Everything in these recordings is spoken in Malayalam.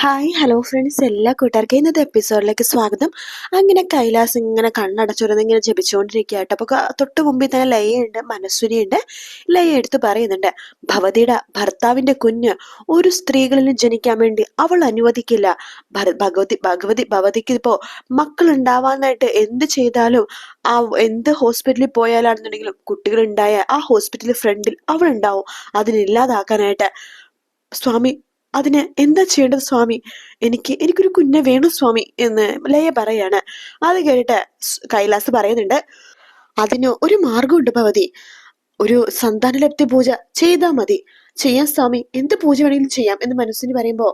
ഹായ് ഹലോ ഫ്രണ്ട്സ് എല്ലാ കൂട്ടുകാർക്കും ഇന്നത്തെ എപ്പിസോഡിലേക്ക് സ്വാഗതം. അങ്ങനെ കൈലാസ് ഇങ്ങനെ കണ്ണടച്ചുരുന്ന് ഇങ്ങനെ ജപിച്ചുകൊണ്ടിരിക്കുക കേട്ടോ അപ്പോൾ തൊട്ട് മുമ്പിൽ തന്നെ ലയയുണ്ട് മനസ്സുരിയുണ്ട് ലയ എടുത്ത് പറയുന്നുണ്ട് ഭവതിയുടെ ഭർത്താവിന്റെ കുഞ്ഞ് ഒരു സ്ത്രീകളിലും ജനിക്കാൻ വേണ്ടി അവൾ അനുവദിക്കില്ല. ഭഗവതി ഭഗവതി ഭവതിക്ക് ഇപ്പോ മക്കൾ ഉണ്ടാവാനായിട്ട് എന്ത് ചെയ്താലും ആ എന്ത് ഹോസ്പിറ്റലിൽ പോയാലാണെന്നുണ്ടെങ്കിലും കുട്ടികൾ ഉണ്ടായ ആ ഹോസ്പിറ്റലിൽ ഫ്രണ്ടിൽ അവൾ ഉണ്ടാവും അതിനില്ലാതാക്കാനായിട്ട് സ്വാമി അതിന് എന്താ ചെയ്യേണ്ടത് സ്വാമി? എനിക്ക് എനിക്കൊരു കുഞ്ഞെ വേണം സ്വാമി എന്ന് ലയ പറയാണ്. അത് കേട്ടിട്ട് കൈലാസ് പറയുന്നുണ്ട്. അതിന് ഒരു മാർഗമുണ്ട് ഭവതി. ഒരു സന്താനലബ്ധി പൂജ ചെയ്താൽ മതി. ചെയ്യാം സ്വാമി. എന്ത് പൂജ വേണമെങ്കിലും ചെയ്യാം എന്ന് മനസ്സിന് പറയുമ്പോൾ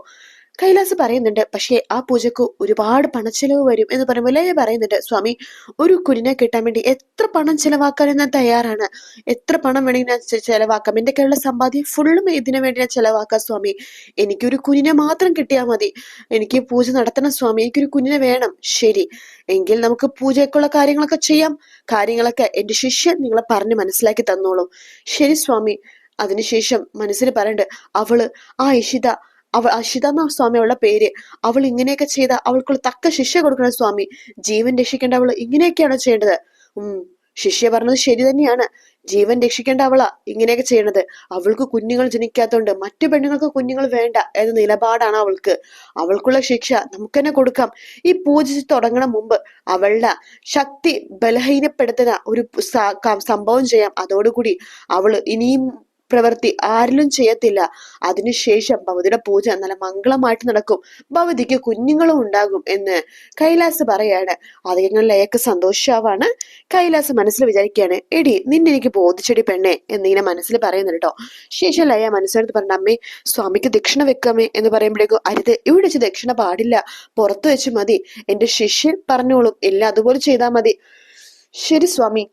കൈലാസ് പറയുന്നുണ്ട് പക്ഷേ ആ പൂജക്ക് ഒരുപാട് പണച്ചെലവ് വരും എന്ന് പറയുമ്പോൾ ലയ പറയുന്നുണ്ട്. സ്വാമി ഒരു കുഞ്ഞിനെ കിട്ടാൻ വേണ്ടി എത്ര പണം ചെലവാക്കാൻ ഞാൻ തയ്യാറാണ്? എത്ര പണം വേണമെങ്കിൽ ഞാൻ ചെലവാക്കാം? എന്റെ കയ്യിലുള്ള സമ്പാദ്യം ഫുള്ളും ഇതിനു വേണ്ടി ഞാൻ ചെലവാക്കാം സ്വാമി. എനിക്കൊരു കുഞ്ഞിനെ മാത്രം കിട്ടിയാൽ മതി. എനിക്ക് പൂജ നടത്തണം സ്വാമി. എനിക്കൊരു കുഞ്ഞിനെ വേണം. ശരി. എങ്കിൽ നമുക്ക് പൂജയ്ക്കുള്ള കാര്യങ്ങളൊക്കെ ചെയ്യാം. കാര്യങ്ങളൊക്കെ എന്റെ ശിഷ്യൻ നിങ്ങളെ പറഞ്ഞ് മനസ്സിലാക്കി തന്നോളൂ. ശരി സ്വാമി. അതിനുശേഷം മനസ്സിൽ പറയണ്ട് അവൾ ആ ഇഷിത അവൾ അഷിത എന്ന സ്വാമി അവളുടെ പേര്. അവൾ ഇങ്ങനെയൊക്കെ ചെയ്ത അവൾക്കുള്ള തക്ക ശിക്ഷ കൊടുക്കണം സ്വാമി. ജീവൻ രക്ഷിക്കേണ്ട അവൾ ഇങ്ങനെയൊക്കെയാണോ ചെയ്യേണ്ടത്. ഉം ശിഷ്യ പറഞ്ഞത് ശരി തന്നെയാണ്. ജീവൻ രക്ഷിക്കേണ്ട അവളാ ഇങ്ങനെയൊക്കെ ചെയ്യണത്. അവൾക്ക് കുഞ്ഞുങ്ങൾ ജനിക്കാത്തോണ്ട് മറ്റു പെണ്ണുങ്ങൾക്ക് കുഞ്ഞുങ്ങൾ വേണ്ട എന്ന നിലപാടാണ് അവൾക്ക്. അവൾക്കുള്ള ശിക്ഷ നമുക്ക് തന്നെ കൊടുക്കാം. ഈ പൂജിച്ച് തുടങ്ങണ മുമ്പ് അവളുടെ ശക്തി ബലഹീനപ്പെടുത്തുന്ന ഒരു സംഭവം ചെയ്യാം. അതോടുകൂടി അവൾ ഇനിയും പ്രവൃത്തി ആരിലും ചെയ്യത്തില്ല. അതിനുശേഷം ഭവതിയുടെ പൂജ നല്ല മംഗളമായിട്ട് നടക്കും. ഭവതിക്ക് കുഞ്ഞുങ്ങളും ഉണ്ടാകും എന്ന് കൈലാസ് പറയാണ്. അധികങ്ങളിൽ ലയക്ക് സന്തോഷാവാണ്. കൈലാസ് മനസ്സിൽ വിചാരിക്കുകയാണ് എടി നിന്നെ എനിക്ക് ബോധിച്ചടി പെണ്ണെ എന്നിങ്ങനെ മനസ്സിൽ പറയുന്നുണ്ട് കേട്ടോ. ശേഷം ലയ മനസ്സിലെടുത്ത് പറഞ്ഞ അമ്മേ സ്വാമിക്ക് ദക്ഷിണ വെക്കാമേ എന്ന് പറയുമ്പോഴേക്കും അരുത് ഇവിടെ വെച്ച് ദക്ഷിണ പാടില്ല. പുറത്തു വെച്ച് മതി. എന്റെ ശിഷ്യൻ പറഞ്ഞോളും. ഇല്ല അതുപോലെ ചെയ്താൽ മതി. ശരി സ്വാമി.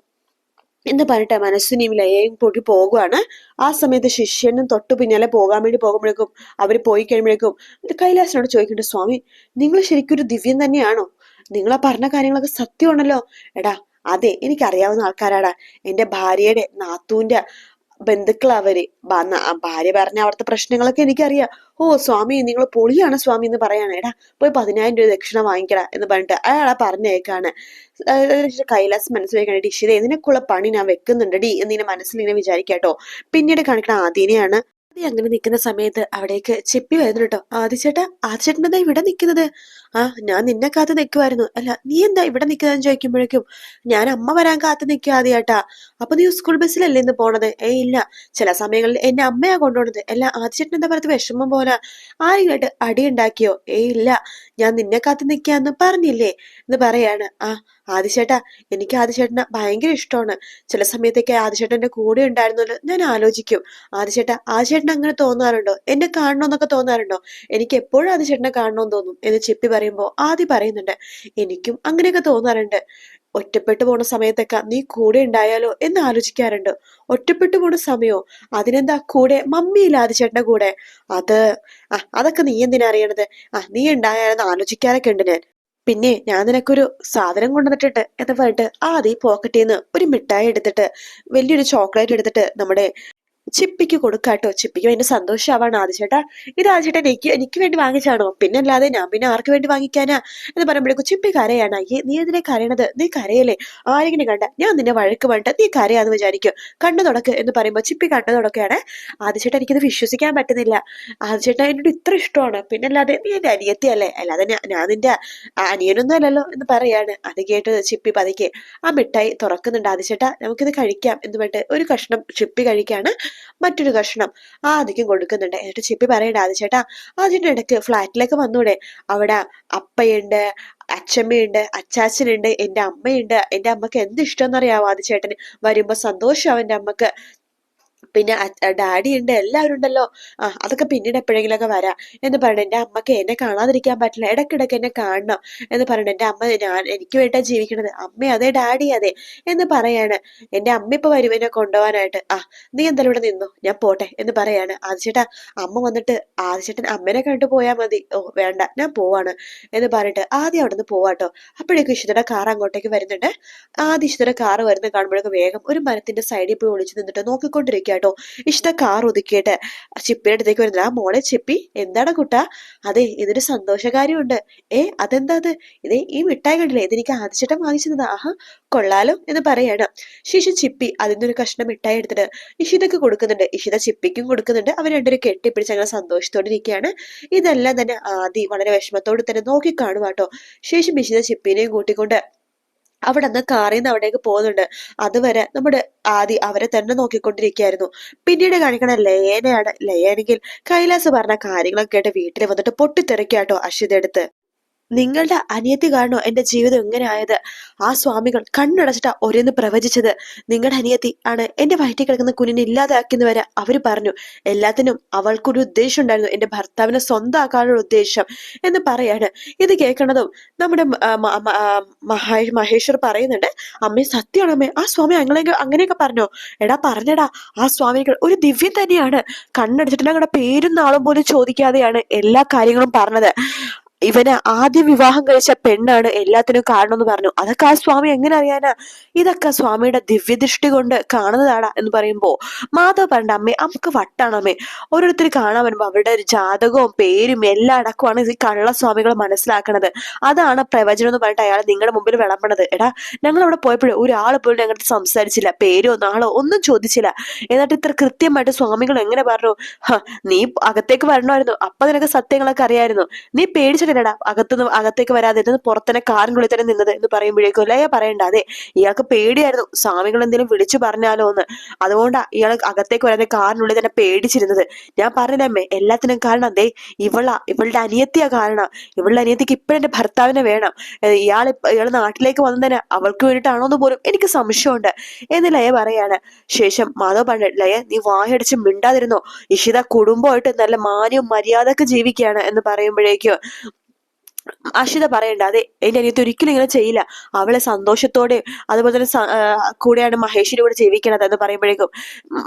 എന്ന് പറഞ്ഞിട്ട് മനസ്സിനെയും ലയയും പൊട്ടി പോകുവാണ്. ആ സമയത്ത് ശിഷ്യനും തൊട്ടു പിന്നാലെ പോകാൻ വേണ്ടി പോകുമ്പോഴേക്കും അവർ പോയി കഴിയുമ്പോഴേക്കും കൈലാസനോട് ചോദിക്കേണ്ട സ്വാമി നിങ്ങൾ ശരിക്കും ഒരു ദിവ്യം തന്നെയാണോ? നിങ്ങൾ പറഞ്ഞ കാര്യങ്ങളൊക്കെ സത്യമാണല്ലോ. എടാ അതെ എനിക്കറിയാവുന്ന ആൾക്കാരാടാ. എന്റെ ഭാര്യയുടെ നാത്തൂന്റെ ബന്ധുക്കൾ അവർ ഭാര്യ പറഞ്ഞ അവിടുത്തെ പ്രശ്നങ്ങളൊക്കെ എനിക്കറിയാം. ഓ സ്വാമി നിങ്ങൾ പൊളിയാണ് സ്വാമി എന്ന് പറയാണ്. എടാ പോയി പതിനായിരം രൂപ ദക്ഷിണ വാങ്ങിക്കടാ എന്ന് പറഞ്ഞിട്ട് അയാളെ പറഞ്ഞേക്കാണ്. കൈലാസ് മനസ്സിലാക്കാണ് ഡിഷിത ഇതിനൊക്കെയുള്ള പണി ഞാൻ വെക്കുന്നുണ്ട് ഡി എന്നിങ്ങനെ മനസ്സിൽ ഇങ്ങനെ വിചാരിക്കാട്ടോ. പിന്നീട് കാണിക്കണ ആദ്യനെയാണ് ആദ്യം അങ്ങനെ നിൽക്കുന്ന സമയത്ത് അവിടേക്ക് ചെപ്പി വരുന്നു കേട്ടോ. ആദിച്ചേട്ടാ ആദിച്ചേട്ടൻ എന്താ ഇവിടെ നിൽക്കുന്നത് ആ ഞാൻ നിന്നെ കാത്ത് നിൽക്കുമായിരുന്നു അല്ല നീ എന്താ ഇവിടെ നിൽക്കുന്നതെന്ന് ചോദിക്കുമ്പോഴേക്കും ഞാൻ അമ്മ വരാൻ കാത്ത് നിൽക്കുക ആദ്യമായിട്ടാ അപ്പൊ നീ സ്കൂൾ ബസ്സിലല്ലേ ഇന്ന് പോണത്? ഏയ് ഇല്ല. ചില സമയങ്ങളിൽ എന്നെ അമ്മയാ കൊണ്ടുപോണത്. അല്ല ആദിച്ചേട്ടൻ എന്താ പറയുന്നത് വിഷമം പോലെ കേട്ട് അടി ഉണ്ടാക്കിയോ? ഏയ് ഇല്ല. ഞാൻ നിന്നെ കാത്ത് നിൽക്കാന്ന് പറഞ്ഞില്ലേ? എന്ന് പറയാണ്. ആ ആദിശേട്ടാ എനിക്ക് ആദിശേട്ടനെ ഭയങ്കര ഇഷ്ടമാണ്. ചില സമയത്തൊക്കെ ആദിശേട്ടന്റെ കൂടെ ഉണ്ടായിരുന്നല്ലോ. ഞാൻ ആലോചിക്കും. ആദിശേട്ട ആദിശേട്ടൻ അങ്ങനെ തോന്നാറുണ്ടോ? എന്നെ കാണണമെന്നൊക്കെ തോന്നാറുണ്ടോ? എനിക്ക് എപ്പോഴും ആദിശേട്ടനെ കാണണമെന്ന് തോന്നും. എന്ന് ചിപ്പി പറയുമ്പോൾ ആദ്യം പറയുന്നുണ്ട്. എനിക്കും അങ്ങനെയൊക്കെ തോന്നാറുണ്ട്. ഒറ്റപ്പെട്ടു പോണ സമയത്തൊക്കെ നീ കൂടെ ഉണ്ടായാലോ എന്ന് ആലോചിക്കാറുണ്ട്. ഒറ്റപ്പെട്ടു പോണ സമയോ? അതിനെന്താ കൂടെ? മമ്മിയില്ല ആദിച്ചേട്ടന്റെ കൂടെ? അത് ആ അതൊക്കെ നീ എന്തിനാ അറിയണത്? ആ നീ ഉണ്ടായാലെന്ന് ആലോചിക്കാറൊക്കെ ഉണ്ട് ഞാൻ. പിന്നെ ഞാൻ നിനക്കൊരു സാധനം കൊണ്ടുവന്നിട്ടുണ്ട് എന്ന് പറഞ്ഞിട്ട് ആദ്യം പോക്കറ്റിൽ നിന്ന് ഒരു മിഠായി എടുത്തിട്ട് വലിയൊരു ചോക്ലേറ്റ് എടുത്തിട്ട് നമ്മുടെ ചിപ്പിക്ക് കൊടുക്കാട്ടോ ചിപ്പിക്ക്. ഭയങ്കര സന്തോഷമാവാണ് ആദ്യചേട്ടാ ഇത് ആദ്യചേട്ടാ എനിക്ക് എനിക്ക് വേണ്ടി വാങ്ങിച്ചാണോ? പിന്നെ അല്ലാതെ ഞാൻ പിന്നെ ആർക്ക് വേണ്ടി വാങ്ങിക്കാനാ? എന്ന് പറയുമ്പോഴേക്കും ചിപ്പി കരയാണ്. അയ്യേ നീ എന്തിനെ കരയണത്? നീ കരയല്ലേ? ആരെങ്കിലും കണ്ട ഞാൻ നിന്നെ വഴക്ക് വേണ്ട നീ കരയാന്ന് വിചാരിക്കും. കണ്ണു തുടക്ക് എന്ന് പറയുമ്പോൾ ചിപ്പി കണ്ണു തുടക്കുകയാണ് ആദ്യചേട്ടാ എനിക്കത് വിശ്വസിക്കാൻ പറ്റുന്നില്ല. ആദ്യചേട്ടാ എന്നോട് ഇത്ര ഇഷ്ടമാണ്. പിന്നെ അല്ലാതെ നീ എന്റെ അനിയത്തിയല്ലേ അല്ലാതെ ഞാൻ നിന്റെ അനിയനൊന്നും അല്ലല്ലോ എന്ന് പറയാണ്. അത് കേട്ട് ചിപ്പി പതിക്കെ ആ മിഠായി തുറക്കുന്നുണ്ട് ആദ്യചേട്ടാ നമുക്കിത് കഴിക്കാം എന്ന് പറഞ്ഞിട്ട് ഒരു കഷ്ണം ചിപ്പി കഴിക്കാണ് മറ്റൊരു കഷ്ണം ആദിക്കും കൊടുക്കുന്നുണ്ട്. എന്നിട്ട് ചിപ്പി പറയണ്ട ആദ്യ ചേട്ടാ അതിന്റെ ഇടയ്ക്ക് ഫ്ലാറ്റിലേക്ക് വന്നൂടെ? അവിടെ അപ്പയുണ്ട് അച്ഛമ്മയുണ്ട് അച്ചാച്ചനുണ്ട് എന്റെ അമ്മയുണ്ട്. എന്റെ അമ്മയ്ക്ക് എന്ത് ഇഷ്ടം എന്നറിയാവോ ആദ്യ ചേട്ടന്? വരുമ്പോൾ സന്തോഷം അവന്റെ അമ്മയ്ക്ക്. പിന്നെ ഡാഡി ഉണ്ട് എല്ലാവരും ഉണ്ടല്ലോ. ആ അതൊക്കെ പിന്നീട് എപ്പോഴെങ്കിലുമൊക്കെ വരാം എന്ന് പറഞ്ഞു എന്റെ അമ്മയ്ക്ക് എന്നെ കാണാതിരിക്കാൻ പറ്റില്ല. ഇടയ്ക്കിടയ്ക്ക് എന്നെ കാണണം എന്ന് പറഞ്ഞു എന്റെ അമ്മ ഞാൻ എനിക്ക് വേണ്ടാ ജീവിക്കണത്. അമ്മ അതെ ഡാഡി അതെ എന്ന് പറയാണ്. എന്റെ അമ്മ ഇപ്പൊ വരും എന്നെ കൊണ്ടുപോകാനായിട്ട്. ആ നീ എന്തായാലും ഇവിടെ നിന്നു? ഞാൻ പോട്ടെ എന്ന് പറയാണ്. ആദിച്ചേട്ടാ അമ്മ വന്നിട്ട് ആദിച്ചേട്ടൻ അമ്മേനെ കണ്ടു പോയാൽ മതി. ഓ വേണ്ട ഞാൻ പോവാണ് എന്ന് പറഞ്ഞിട്ട് ആദ്യം അവിടെ നിന്ന് പോവാട്ടോ. അപ്പോഴേക്കും ഇഷിതയുടെ കാർ അങ്ങോട്ടേക്ക് വരുന്നുണ്ട്. ആദ്യം ഇഷിതയുടെ കാർ വരുന്നത് കാണുമ്പോഴേക്കും വേഗം ഒരു മരത്തിന്റെ സൈഡിൽ പോയി ഒളിച്ചു നിന്നിട്ട് നോക്കിക്കൊണ്ടിരിക്കുക കാണിക്കാട്ടോ ഇഷ്ട കാർ ഒതുക്കിയിട്ട്. ചിപ്പിയുടെ അടുത്തേക്ക് വരുന്നത് ആ മോളെ ചിപ്പി എന്താണ് കുട്ടാ? അതെ ഇതൊരു സന്തോഷകാര്യമുണ്ട് ഏ അതെന്താ അത്? ഇതേ ഈ മിഠായി കണ്ടില്ലേ? ഇതെനിക്ക് ആദ്യച്ചട്ടം വാങ്ങിച്ചു തന്നത് ആഹാ കൊള്ളാലോ എന്ന് പറയാണ്. ശേഷം ചിപ്പി അതിന്റെ ഒരു കഷ്ണം മിഠായി എടുത്തിട്ട് ഇഷിതക്ക് കൊടുക്കുന്നുണ്ട്. ഇഷിത ചിപ്പിക്കും കൊടുക്കുന്നുണ്ട്. അവർ രണ്ടുപേരും കെട്ടിപ്പിടിച്ച് അങ്ങനെ സന്തോഷത്തോടെ ഇരിക്കുകയാണ് ഇതെല്ലാം തന്നെ ആദി വളരെ വിഷമത്തോടെ തന്നെ നോക്കി കാണുവാട്ടോ ശേഷം ഇഷിത ചിപ്പിനെയും കൂട്ടിക്കൊണ്ട് അവിടെ നിന്ന് കാറിൽ നിന്ന് അവിടേക്ക് പോകുന്നുണ്ട്. അതുവരെ നമ്മുടെ ആദി അവരെ തന്നെ നോക്കിക്കൊണ്ടിരിക്കുകയായിരുന്നു. പിന്നീട് കാണിക്കണ ലയനയാണ്. ലയനെങ്കിൽ കൈലാസ് പറഞ്ഞ കാര്യങ്ങളൊക്കെ കേട്ട് വീട്ടിൽ വന്നിട്ട് പൊട്ടിത്തെറിക്കാട്ടോ അശ്വതി എടുത്ത് നിങ്ങളുടെ അനിയത്തി കാരണോ എന്റെ ജീവിതം എങ്ങനെ ആയത് ആ സ്വാമികൾ കണ്ണടച്ചിട്ട ഒരെന്ന് പ്രവചിച്ചത്. നിങ്ങളുടെ അനിയത്തി ആണ് എന്റെ വയറ്റിൽ കിടക്കുന്ന കുഞ്ഞിനെ ഇല്ലാതാക്കിയെന്ന് വരെ അവർ പറഞ്ഞു. എല്ലാത്തിനും അവൾക്കൊരു ഉദ്ദേശം ഉണ്ടായിരുന്നു എന്റെ ഭർത്താവിനെ സ്വന്തമാക്കാനുള്ള ഉദ്ദേശം എന്ന് പറയാണ്. ഇത് കേൾക്കണതും നമ്മുടെ മഹേശ്വർ പറയുന്നുണ്ട് അമ്മേ സത്യമാണ് അമ്മേ. ആ സ്വാമി അങ്ങനെ അങ്ങനെയൊക്കെ പറഞ്ഞോ? എടാ പറഞ്ഞടാ. ആ സ്വാമികൾ ഒരു ദിവ്യം തന്നെയാണ്. കണ്ണടച്ചിട്ട് ഞങ്ങളുടെ പേരും നാളും പോലും ചോദിക്കാതെയാണ് എല്ലാ കാര്യങ്ങളും പറഞ്ഞത്. ഇവന് ആദ്യം വിവാഹം കഴിച്ച പെണ്ണാണ് എല്ലാത്തിനും കാരണം എന്ന് പറഞ്ഞു. അതൊക്കെ ആ സ്വാമി എങ്ങനെ അറിയാനാ? ഇതൊക്കെ സ്വാമിയുടെ ദിവ്യദൃഷ്ടി കൊണ്ട് കാണുന്നതാടാ എന്ന് പറയുമ്പോ മാധവ് പറഞ്ഞ അമ്മേ നമുക്ക് വട്ടാണ് അമ്മേ. ഓരോരുത്തർ കാണാൻ വരുമ്പോ അവരുടെ ഒരു ജാതകവും പേരും എല്ലാം അടക്കമാണ് ഈ കള്ളസ്വാമികൾ മനസ്സിലാക്കണത്. അതാണ് പ്രവചനം എന്ന് പറഞ്ഞിട്ട് അയാൾ നിങ്ങളുടെ മുമ്പിൽ വിളമ്പണത്. എടാ ഞങ്ങൾ അവിടെ പോയപ്പോഴും ഒരാൾ പോലും ഞങ്ങളുടെ സംസാരിച്ചില്ല. പേരോ നാളോ ഒന്നും ചോദിച്ചില്ല. എന്നിട്ട് ഇത്ര കൃത്യമായിട്ട് സ്വാമികൾ എങ്ങനെ പറഞ്ഞു? നീ അകത്തേക്ക് വരണമായിരുന്നു. അപ്പൊ നിനക്ക് സത്യങ്ങളൊക്കെ അറിയായിരുന്നു. നീ പേടിച്ചിട്ടില്ലടാ അകത്തുനിന്ന് അകത്തേക്ക് വരാതെ ഇരുന്ന് പുറത്തന്നെ കാറിനുള്ളിൽ തന്നെ നിന്നത് എന്ന് പറയുമ്പോഴേക്കും ലയ പറയണ്ട. അതെ ഇയാൾക്ക് പേടിയായിരുന്നു. സ്വാമികൾ എന്തെങ്കിലും വിളിച്ചു പറഞ്ഞാലോ എന്ന്. അതുകൊണ്ടാ ഇയാൾ അകത്തേക്ക് വരാതെ കാറിനുള്ളിൽ തന്നെ പേടിച്ചിരുന്നത്. ഞാൻ പറഞ്ഞില്ലമ്മേ എല്ലാത്തിനും കാരണം അതേ ഇവളാ ഇവളുടെ അനിയത്തിയാ കാരണം. ഇവളുടെ അനിയത്തിക്ക് ഇപ്പോഴെന്റെ ഭർത്താവിനെ വേണം. ഇയാൾ ഇയാൾ നാട്ടിലേക്ക് തന്നെ അവൾക്ക് വേണ്ടിയിട്ടാണോ എന്ന് പോലും എനിക്ക് സംശയമുണ്ട്. എന്ന് ലയ പറയാണ്. ശേഷം മാധവ് പറഞ്ഞു ലയ നീ വായടിച്ച് മിണ്ടാതിരുന്നോ? ഇഷിത കുടുംബമായിട്ട് നല്ല മാന്യവും മര്യാദയ്ക്ക് ജീവിക്കുകയാണ് എന്ന് പറയുമ്പോഴേക്കും അഷിത പറയണ്ട അതെ എന്റെ അനിയത്തി ഒരിക്കലും ഇങ്ങനെ ചെയ്യില്ല. അവളെ സന്തോഷത്തോടെ അതുപോലെ തന്നെ കൂടെയാണ് മഹേഷിന്റെ കൂടെ ജീവിക്കണത് എന്ന് പറയുമ്പോഴേക്കും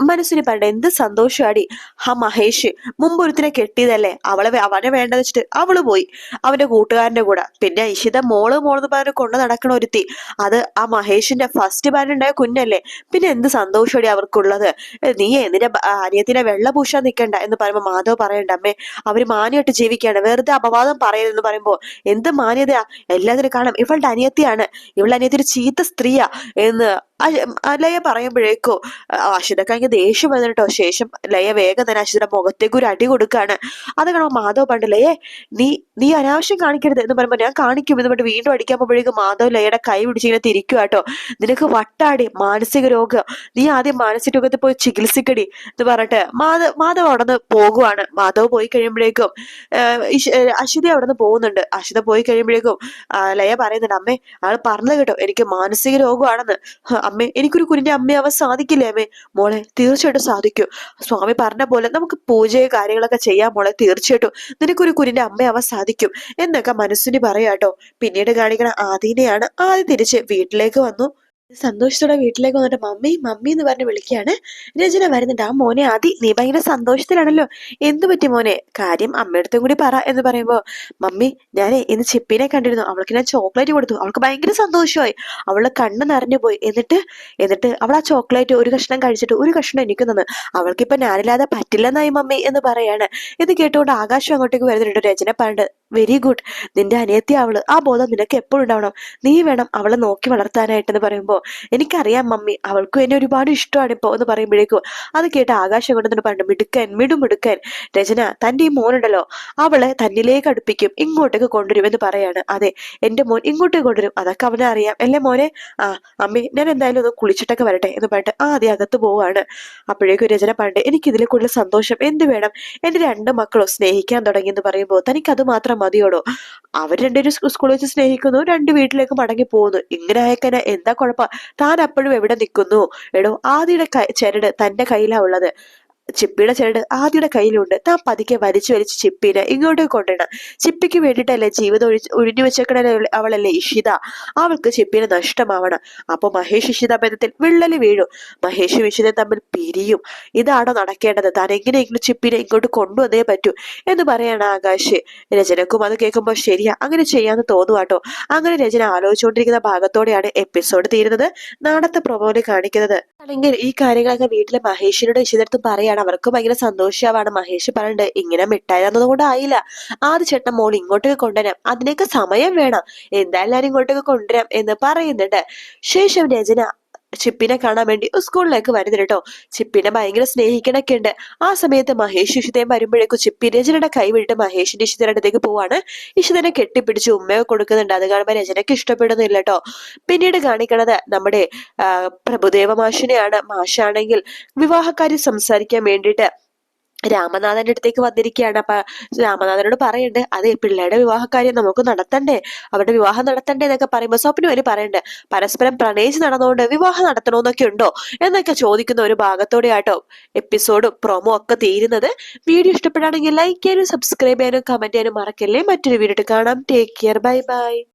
മനസ്സിന് പറയണ്ട എന്ത് സന്തോഷമാടി ആ മഹേഷ് മുമ്പ് ഒരുത്തിനെ കെട്ടിയതല്ലേ അവളെ അവനെ വേണ്ടെന്ന് വെച്ചിട്ട് അവൾ പോയി അവന്റെ കൂട്ടുകാരന്റെ കൂടെ. പിന്നെ ഇഷിത മോൾ മോളെന്ന് പറഞ്ഞ് കൊണ്ടു നടക്കണ ഒരുത്തി അത് ആ മഹേഷിന്റെ ഫസ്റ്റ് ഉണ്ടായ കുഞ്ഞല്ലേ. പിന്നെ എന്ത് സന്തോഷമാടി അവർക്കുള്ളത്. നീ എന്തിനെ അനിയത്തിനെ വെള്ള പൂശാൻ നിൽക്കണ്ട എന്ന് പറയുമ്പോൾ മാധവ് പറയണ്ട അമ്മേ അവർ മാനിയായിട്ട് ജീവിക്കുകയാണ് വെറുതെ അപവാദം പറയരുതെന്ന് പറയുമ്പോ എന്ത് മാന്യതയാ? എല്ലാത്തിനും കാണാം. ഇവളുടെ അനിയത്തിയാണ്. ഇവളുടെ അനിയത്തി ഒരു ചീത്ത സ്ത്രീയാ എന്ന് ലയ പറയുമ്പോഴേക്കോ അഷിതക്ക് അങ്ങ് ദേഷ്യം വന്നിട്ടോ ശേഷം ലയ വേഗം തന്നെ അഷിതയുടെ മുഖത്തേക്ക് ഒരു അടി കൊടുക്കാണ്. അത് കാണുമ്പോൾ മാധവ് പണ്ട് ലയെ നീ നീ അനാവശ്യം കാണിക്കരുത് എന്ന് പറയുമ്പോൾ ഞാൻ കാണിക്കും എന്ന് പറഞ്ഞിട്ട് വീണ്ടും അടിക്കാൻ പോകുമ്പോഴേക്കും മാധവ് ലയയുടെ കൈ പിടിച്ചിങ്ങനെ തിരിക്കുക കേട്ടോ നിനക്ക് വട്ടാടി മാനസിക രോഗം. നീ ആദ്യം മാനസിക രോഗത്തിൽ പോയി ചികിത്സിക്കടി എന്ന് പറഞ്ഞിട്ട് മാധവ് മാധവ് അവിടെ നിന്ന് പോകുവാണ്. മാധവ് പോയി കഴിയുമ്പോഴേക്കും അശ്വതി അവിടെ നിന്ന് പോകുന്നുണ്ട്. അശ്വത പോയി കഴിയുമ്പോഴേക്കും ലയ പറയുന്നുണ്ട് അമ്മേ ആൾ പറഞ്ഞത് കേട്ടോ എനിക്ക് മാനസിക രോഗമാണെന്ന്. അമ്മേ എനിക്കൊരു കുഞ്ഞിന്റെ അമ്മയാവാൻ സാധിക്കില്ലേ അമ്മേ? മോളെ തീർച്ചയായിട്ടും സാധിക്കും. സ്വാമി പറഞ്ഞ പോലെ നമുക്ക് പൂജയും കാര്യങ്ങളൊക്കെ ചെയ്യാം മോളെ തീർച്ചയായിട്ടും. നിനക്കൊരു കുഞ്ഞിന്റെ അമ്മയാവാൻ സാധിക്കും എന്നൊക്കെ മനസ്സിന് പറയാട്ടോ. പിന്നീട് കാണിക്കണ ആദീനെയാണ് ആദ്യം തിരിച്ച് വീട്ടിലേക്ക് വന്നു. സന്തോഷത്തോടെ വീട്ടിലേക്ക് വന്നിട്ട് മമ്മി മമ്മി എന്ന് പറഞ്ഞ് വിളിക്കുകയാണ്. രചന വരുന്നുണ്ട്. ആ മോനെ ആദി നീ ഭയങ്കര സന്തോഷത്തിലാണല്ലോ. എന്തു പറ്റി മോനെ? കാര്യം അമ്മയടുത്തും കൂടി പറ എന്ന് പറയുമ്പോ മമ്മി ഞാൻ ഇന്ന് ചിപ്പിനെ കണ്ടിരുന്നു. അവൾക്ക് ഞാൻ ചോക്ലേറ്റ് കൊടുത്തു. അവൾക്ക് ഭയങ്കര സന്തോഷമായി. അവളെ കണ്ണ് നിറഞ്ഞു പോയി. എന്നിട്ട് എന്നിട്ട് അവൾ ആ ചോക്ലേറ്റ് ഒരു കഷ്ണം കഴിച്ചിട്ട് ഒരു കഷ്ണം എനിക്ക് തന്നു. അവൾക്കിപ്പൊ ഞാനില്ലാതെ പറ്റില്ലെന്നായി മമ്മി എന്ന് പറയാണ്. ഇത് കേട്ടുകൊണ്ട് ആകാശം അങ്ങോട്ടേക്ക് വരുന്നുണ്ട്. രചന പറഞ്ഞിട്ട് വെരി ഗുഡ് നിന്റെ അനിയത്തി അവൾ. ആ ബോധം നിനക്ക് എപ്പോഴും ഉണ്ടാവണം. നീ വേണം അവളെ നോക്കി വളർത്താനായിട്ടെന്ന് പറയുമ്പോ. എനിക്കറിയാം മമ്മി അവൾക്കും എന്നെ ഒരുപാട് ഇഷ്ടമാണ് ഇപ്പോ എന്ന് പറയുമ്പോഴേക്കും. അത് കേട്ട് ആകാശം കൊണ്ടുവന്നിട്ട് പറഞ്ഞു മിടുക്കൻ മിടുമിടുക്കൻ രചന തന്റെ ഈ മോനുണ്ടല്ലോ അവളെ തന്നിലേക്ക് അടുപ്പിക്കും. ഇങ്ങോട്ടേക്ക് കൊണ്ടുവരും എന്ന് പറയാണ്. അതെ എന്റെ മോൻ ഇങ്ങോട്ടേക്ക് കൊണ്ടുവരും. അതൊക്കെ അവനെ അറിയാം. അല്ലേ മോനെ? ആ അമ്മി ഞാൻ എന്തായാലും ഒന്ന് കുളിച്ചിട്ടൊക്കെ വരട്ടെ എന്ന് പറഞ്ഞിട്ട് ആദ്യം അകത്ത് പോവാണ്. അപ്പോഴേക്കും രചന പറഞ്ഞിട്ട് എനിക്ക് കൂടുതൽ സന്തോഷം എന്ത് വേണം? എന്റെ രണ്ട് മക്കളോ സ്നേഹിക്കാൻ തുടങ്ങി എന്ന് പറയുമ്പോൾ തനിക്ക് അത് മാത്രം മതിയോടോ? അവർ രണ്ടുപേരും സ്കൂ- സ്കൂളിൽ വെച്ച് സ്നേഹിക്കുന്നു രണ്ട് വീട്ടിലേക്ക് മടങ്ങി പോകുന്നു. ഇങ്ങനെ അയക്കന എന്താ കുഴപ്പം? താൻ അപ്പോഴും എവിടെ നിൽക്കുന്നു? എടോ ആദിയുടെ കൈ ചരട് തന്റെ കയ്യിലാ ഉള്ളത്. ചിപ്പിയുടെ ചരട് ആദ്യയുടെ കയ്യിലുണ്ട്. താൻ പതുക്കെ വലിച്ചു വലിച്ച് ചിപ്പിനെ ഇങ്ങോട്ട് കൊണ്ടിടണം ചിപ്പിക്ക് വേണ്ടിയിട്ടല്ലേ ജീവിതം ഒഴി ഒഴിഞ്ഞു വെച്ചേക്കണേ അവളല്ലേ ഇഷിത? അവൾക്ക് ചിപ്പിനെ നഷ്ടമാവണം. അപ്പോൾ മഹേഷ് ഇഷിത ബന്ധത്തിൽ വിള്ളൽ വീഴും. മഹേഷും ഇഷിതയും തമ്മിൽ പിരിയും. ഇതാണോ നടക്കേണ്ടത്? താൻ എങ്ങനെയെങ്കിലും ചിപ്പിനെ ഇങ്ങോട്ട് കൊണ്ടുവന്നേ പറ്റൂ? എന്ന് പറയാണ് ആകാശ്. രചനക്കും അത് കേൾക്കുമ്പോൾ ശരിയാ അങ്ങനെ ചെയ്യാന്ന് തോന്നുവാട്ടോ അങ്ങനെ രചന ആലോചിച്ചുകൊണ്ടിരിക്കുന്ന ഭാഗത്തോടെയാണ് എപ്പിസോഡ് തീരുന്നത്. നാടത്തെ പ്രൊമോയിൽ കാണിക്കുന്നത്. ആണെങ്കിൽ ഈ കാര്യങ്ങളൊക്കെ വീട്ടിലെ മഹേഷിനോട് ഇഷിതടുത്ത് പറയാണ്. അവർക്ക് ഭയങ്കര സന്തോഷമാവാണ് മഹേഷ് പറഞ്ഞിട്ട് ഇങ്ങനെ മിഠായി തന്നതുകൊണ്ട് ആയില്ല. ആദ്യ ചേട്ടൻ മോൾ ഇങ്ങോട്ടേക്ക് കൊണ്ടുവരാം. അതിനൊക്കെ സമയം വേണം. എന്തായാലും ഇങ്ങോട്ടേക്ക് കൊണ്ടുവരാം എന്ന് പറയുന്നുണ്ട്. ശേഷം രചന ചിപ്പിനെ കാണാൻ വേണ്ടി സ്കൂളിലേക്ക് വരുന്നത് കേട്ടോ. ചിപ്പിനെ ഭയങ്കര സ്നേഹിക്കണൊക്കെ ഉണ്ട് ആ സമയത്ത് മഹേഷ് ഇഷിതയും വരുമ്പോഴേക്കും ചിപ്പി രചനയുടെ കൈ വിട്ട് മഹേഷിന്റെ ഇഷിതയുടെ അടുത്തേക്ക് പോവാണ്. ഇഷിതനെ കെട്ടിപ്പിടിച്ച് ഉമ്മയൊക്കെ കൊടുക്കുന്നുണ്ട്. അത് കാണുമ്പോൾ രചനയ്ക്ക് ഇഷ്ടപ്പെടുന്നില്ല കേട്ടോ. പിന്നീട് കാണിക്കണത് നമ്മുടെ പ്രഭുദേവ മാഷിനെയാണ്. മാഷാണെങ്കിൽ വിവാഹക്കാരി സംസാരിക്കാൻ വേണ്ടിയിട്ട് രാമനാഥന്റെ അടുത്തേക്ക് വന്നിരിക്കുകയാണ്. അപ്പൊ രാമനാഥനോട് പറയുന്നുണ്ട് അതെ പിള്ളേരുടെ വിവാഹകാര്യം നമുക്ക് നടത്തണ്ടേ? അവരുടെ വിവാഹം നടത്തണ്ടേ? എന്നൊക്കെ പറയുമ്പോൾ സ്വപ്നം വരെ പറയുന്നുണ്ട് പരസ്പരം പ്രണയിച്ച് നടന്നുകൊണ്ട് വിവാഹം നടത്തണമെന്നൊക്കെ ഉണ്ടോ? എന്നൊക്കെ ചോദിക്കുന്ന ഒരു ഭാഗത്തോടെ ആട്ടോ എപ്പിസോഡും പ്രൊമോ ഒക്കെ തീരുന്നത്. വീഡിയോ ഇഷ്ടപ്പെടുകയാണെങ്കിൽ ലൈക്ക് ചെയ്യാനും സബ്സ്ക്രൈബ് ചെയ്യാനും കമന്റ് ചെയ്യാനും മറക്കല്ലേ. മറ്റൊരു വീഡിയോ കാണാം. Take care bye bye